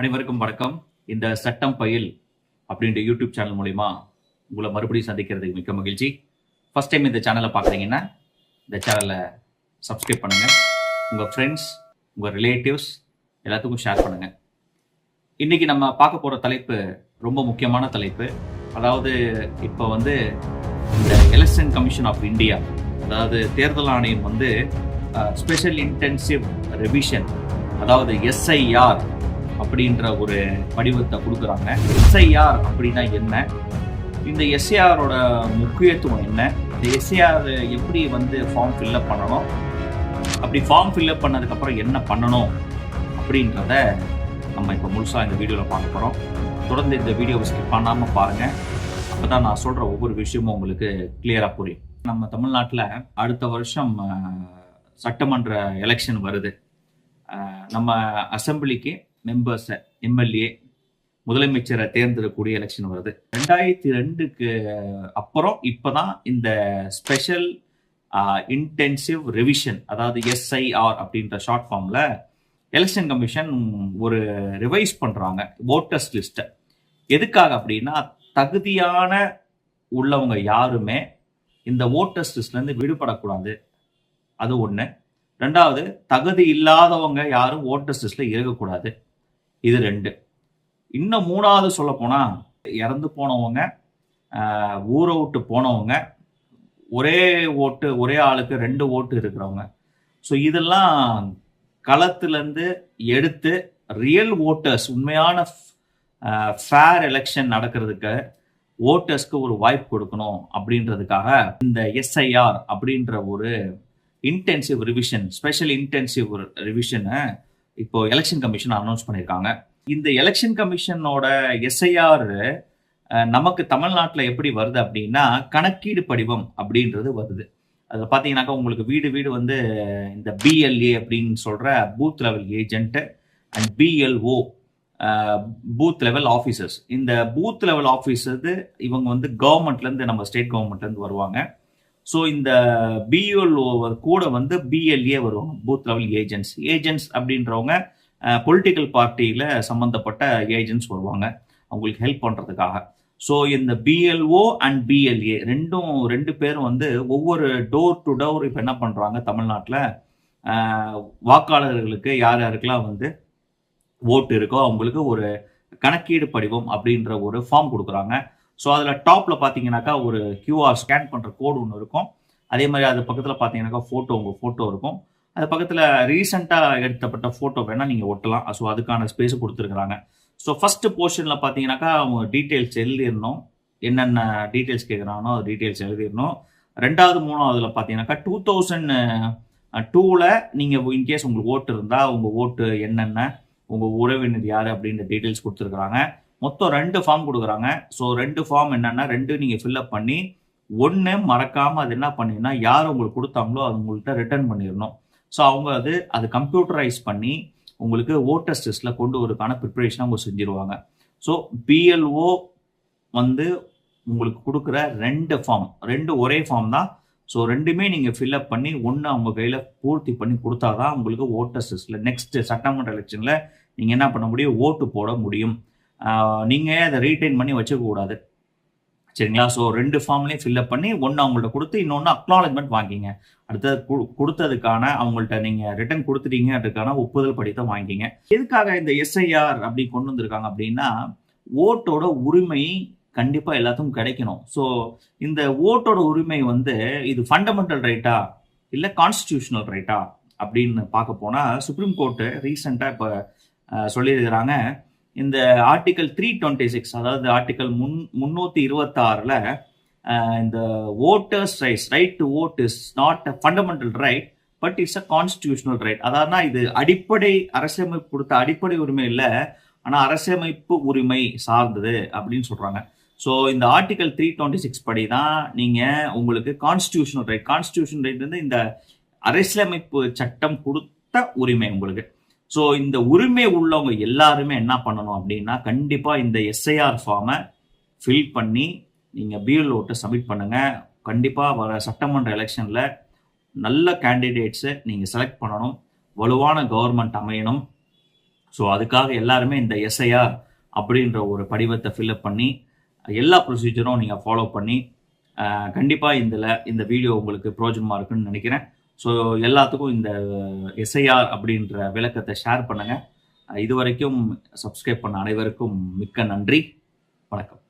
அனைவருக்கும் வணக்கம். இந்த சட்டம் பயில் அப்படின்ற யூடியூப் சேனல் மூலிமா உங்களை மறுபடியும் சந்திக்கிறதுக்கு மிக்க மகிழ்ச்சி. ஃபர்ஸ்ட் டைம் இந்த சேனலை பார்க்குறீங்கன்னா இந்த சேனலை சப்ஸ்கிரைப் பண்ணுங்கள் உங்கள் ஃப்ரெண்ட்ஸ் உங்கள் ரிலேட்டிவ்ஸ் எல்லாத்துக்கும் ஷேர் பண்ணுங்கள் இன்றைக்கி நம்ம பார்க்க போகிற தலைப்பு ரொம்ப முக்கியமான தலைப்பு. அதாவது இப்போ வந்து இந்த எலெக்ஷன் கமிஷன் ஆஃப் இந்தியா அதாவது தேர்தல் ஆணையம் வந்து ஸ்பெஷல் இன்டென்சிவ் ரெவிஷன் அதாவது எஸ்ஐஆர் அப்படின்ற ஒரு படிவத்தை கொடுக்குறாங்க. எஸ்ஐஆர் அப்படின்னா என்ன? இந்த எஸ்ஐஆரோட முக்கியத்துவம் என்ன? இந்த எஸ்ஐஆர் எப்படி வந்து ஃபார்ம் ஃபில்அப் பண்ணணும்? அப்படி ஃபார்ம் ஃபில்லப் பண்ணதுக்கப்புறம் என்ன பண்ணணும்? அப்படின்றத நம்ம இப்போ முழுசாக இந்த வீடியோவில் பார்க்க போகிறோம் தொடர்ந்து இந்த வீடியோவை ஸ்கிப் பண்ணாமல் பாருங்கள் அப்போ தான் நான் சொல்கிற ஒவ்வொரு விஷயமும் உங்களுக்கு கிளியராக புரியும். நம்ம தமிழ்நாட்டில் அடுத்த வருஷம் சட்டமன்ற எலெக்ஷன் வருது. நம்ம அசெம்பிளிக்கு மெம்பர்ஸை எம்எல்ஏ முதலமைச்சரை தேர்ந்தெடுக்கக்கூடிய எலெக்ஷன் வருது. ரெண்டாயிரத்தி ரெண்டுக்கு அப்புறம் இப்போதான் இந்த ஸ்பெஷல் இன்டென்சிவ் ரிவிஷன் அதாவது எஸ்ஐஆர் அப்படின்ற ஷார்ட் ஃபார்மில் எலெக்ஷன் கமிஷன் ஒரு ரிவைஸ் பண்ணுறாங்க ஓட்டர்ஸ் லிஸ்ட்டை எதுக்காக அப்படின்னா தகுதியான உள்ளவங்க யாருமே இந்த ஓட்டர்ஸ் லிஸ்ட்லேருந்து விடுபடக்கூடாது. அது ஒன்று ரெண்டாவது தகுதி இல்லாதவங்க யாரும் ஓட்டர்ஸ் லிஸ்ட்டில் இருக்கக்கூடாது இது ரெண்டு. இன்னும் மூணாவது சொல்ல போனால் இறந்து போனவங்க ஊரை விட்டு போனவங்க ஒரே ஓட்டு ஒரே ஆளுக்கு ரெண்டு ஓட்டு இருக்கிறவங்க. ஸோ இதெல்லாம் களத்துலேருந்து எடுத்து ரியல் ஓட்டர்ஸ் உண்மையான ஃபேர் எலெக்ஷன் நடக்கிறதுக்கு ஓட்டர்ஸ்க்கு ஒரு வாய்ப்பு கொடுக்கணும் அப்படின்றதுக்காக இந்த எஸ்ஐஆர் அப்படின்ற ஒரு இன்டென்சிவ் ரிவிஷன் ஸ்பெஷல் இன்டென்சிவ் ரிவிஷனை இப்போ எலெக்ஷன் கமிஷன் அனௌன்ஸ் பண்ணியிருக்காங்க. இந்த எலெக்ஷன் கமிஷனோட எஸ்ஐஆர் நமக்கு தமிழ்நாட்டில் எப்படி வருது அப்படின்னா கணக்கீடு படிவம் அப்படின்றது வருது. அதில் பார்த்தீங்கன்னாக்கா உங்களுக்கு வீடு வீடு வந்து இந்த பிஎல்ஏ அப்படின்னு சொல்கிற booth level agent and BLO booth level officers இந்த பூத் லெவல் ஆஃபீஸர் இவங்க வந்து கவர்மெண்ட்லேருந்து நம்ம ஸ்டேட் கவர்மெண்ட்லேருந்து வருவாங்க. ஸோ இந்த பிஎல்ஓ கூட வந்து பிஎல்ஏ வருவாங்க பூத் லெவல் ஏஜென்ட்ஸ் ஏஜென்ட்ஸ் அப்படின்றவங்க பொலிட்டிக்கல் பார்ட்டியில் சம்மந்தப்பட்ட ஏஜென்ட்ஸ் வருவாங்க. அவங்களுக்கு ஹெல்ப் பண்ணுறதுக்காக ஸோ இந்த பிஎல்ஓ அண்ட் பிஎல்ஏ ரெண்டும் ரெண்டு பேரும் வந்து ஒவ்வொரு டோர் டு டோர் இப்போ என்ன பண்ணுறாங்க தமிழ்நாட்டில்? வாக்காளர்களுக்கு யார் யாருக்கெல்லாம் வந்து ஓட்டு இருக்கோ அவங்களுக்கு ஒரு கணக்கீடு படிவம் அப்படின்ற ஒரு ஃபார்ம் கொடுக்குறாங்க. ஸோ அதில் டாப்பில் பார்த்தீங்கன்னாக்கா ஒரு கியூஆர் ஸ்கேன் பண்ணுற கோடு ஒன்று இருக்கும். அதே மாதிரி அது பக்கத்தில் பார்த்தீங்கன்னாக்கா ஃபோட்டோ உங்கள் ஃபோட்டோ இருக்கும். அது பக்கத்தில் ரீசெண்டாக எடுத்தப்பட்ட ஃபோட்டோ வேணால் நீங்கள் ஒட்டலாம். ஸோ அதுக்கான ஸ்பேஸ் கொடுத்துருக்குறாங்க. ஸோ ஃபஸ்ட்டு போர்ஷனில் பார்த்தீங்கன்னாக்கா அவங்க டீட்டெயில்ஸ் எழுதிடணும். என்னென்ன டீட்டெயில்ஸ் கேட்குறானோ அது டீட்டெயில்ஸ் எழுதிடணும். ரெண்டாவது மூணாவதுல பார்த்தீங்கன்னாக்கா டூ தௌசண்ட் டூவில் நீங்கள் இன்கேஸ் உங்களுக்கு ஓட்டு இருந்தால் உங்கள் ஓட்டு என்னென்ன உங்கள் உறவினர் யார் அப்படின்ற டீட்டெயில்ஸ் கொடுத்துருக்குறாங்க. மொத்தம் ரெண்டு ஃபார்ம் கொடுக்குறாங்க. ஸோ ரெண்டு ஃபார்ம் என்னென்னா ரெண்டு நீங்கள் ஃபில்அப் பண்ணி ஒன்று மறக்காமல் அது என்ன பண்ணீங்கன்னா யார் உங்களுக்கு கொடுத்தாங்களோ அது உங்கள்கிட்ட ரிட்டர்ன் பண்ணிடணும் ஸோ அவங்க அது அது கம்ப்யூட்டரைஸ் பண்ணி உங்களுக்கு ஓட்டர்ஸ் டெஸ்ட்டில் கொண்டு வரதுக்கான ப்ரிப்பரேஷன் அவங்க செஞ்சுருவாங்க. ஸோ பிஎல்ஓ வந்து உங்களுக்கு கொடுக்குற ரெண்டு ஃபார்ம் ரெண்டு ஒரே ஃபார்ம் தான். ஸோ ரெண்டுமே நீங்கள் ஃபில்அப் பண்ணி ஒன்று அவங்க கையில் பூர்த்தி பண்ணி கொடுத்தா தான் உங்களுக்கு ஓட்டர்ஸ் டெஸ்ட்டில் நெக்ஸ்ட்டு சட்டமன்ற எலெக்ஷனில் நீங்கள் என்ன பண்ண முடியும்? ஓட்டு போட முடியும். நீங்கள் அதை ரீட்டைன் பண்ணி வச்சுக்கக்கூடாது சரிங்களா? ஸோ ரெண்டு ஃபார்ம்லையும் ஃபில்அப் பண்ணி ஒன்று அவங்கள்ட்ட கொடுத்து இன்னொன்று அக்னாலஜ்மெண்ட் வாங்கிங்க. அடுத்தது கொடுத்ததுக்கான அவங்கள்ட்ட நீங்கள் ரிட்டர்ன் கொடுத்துட்டீங்கன்றதுக்கான ஒப்புதல் படித்த வாங்கிங்க. எதுக்காக இந்த எஸ்ஐஆர் அப்படி கொண்டு வந்திருக்காங்க அப்படின்னா ஓட்டோட உரிமை கண்டிப்பாக எல்லாத்துக்கும் கிடைக்கணும். ஸோ இந்த ஓட்டோட உரிமை வந்து இது ஃபண்டமெண்டல் ரைட்டா இல்லை கான்ஸ்டியூஷனல் ரைட்டா அப்படின்னு பார்க்க போனால் சுப்ரீம் கோர்ட்டு ரீசெண்டாக இப்போ சொல்லியிருக்கிறாங்க இந்த ஆர்டிகல் த்ரீ டுவெண்ட்டி சிக்ஸ் அதாவது ஆர்டிகல் முன் முன்னூற்றி இருபத்தாறில் இந்த voters rights right to vote is not a fundamental right but it's a constitutional right அதாவது இது அடிப்படை அரசியலமைப்பு கொடுத்த அடிப்படை உரிமை இல்லை ஆனால் அரசியலமைப்பு உரிமை சார்ந்தது அப்படின்னு சொல்கிறாங்க ஸோ இந்த ஆர்டிகல் த்ரீ டுவெண்ட்டி சிக்ஸ் படி தான் நீங்கள் உங்களுக்கு கான்ஸ்டியூஷனல் ரைட் கான்ஸ்டியூஷன் ரைட் வந்து இந்த அரசியலமைப்பு சட்டம் கொடுத்த உரிமை உங்களுக்கு. ஸோ இந்த உரிமை உள்ளவங்க எல்லாருமே என்ன பண்ணணும் அப்படின்னா கண்டிப்பாக இந்த எஸ்ஐஆர் ஃபார்மை ஃபில் பண்ணி நீங்கள் பிஎல்ஓட்டை சப்மிட் பண்ணுங்கள் கண்டிப்பாக வர சட்டமன்ற எலெக்ஷனில் நல்ல கேண்டிடேட்ஸை நீங்கள் செலக்ட் பண்ணணும். வலுவான கவர்மெண்ட் அமையணும். ஸோ அதுக்காக எல்லாருமே இந்த எஸ்ஐஆர் அப்படின்ற ஒரு படிவத்தை ஃபில்அப் பண்ணி எல்லா ப்ரொசீஜரும் நீங்கள் ஃபாலோ பண்ணி கண்டிப்பாக இதில் இந்த வீடியோ உங்களுக்கு பிரோஜனமாக இருக்குன்னு நினைக்கிறேன். ஸோ எல்லாத்துக்கும் இந்த எஸ்ஐஆர் அப்படின்ற விளக்கத்தை ஷேர் பண்ணுங்கள் இதுவரைக்கும் சப்ஸ்கிரைப் பண்ண அனைவருக்கும் மிக்க நன்றி. வணக்கம்.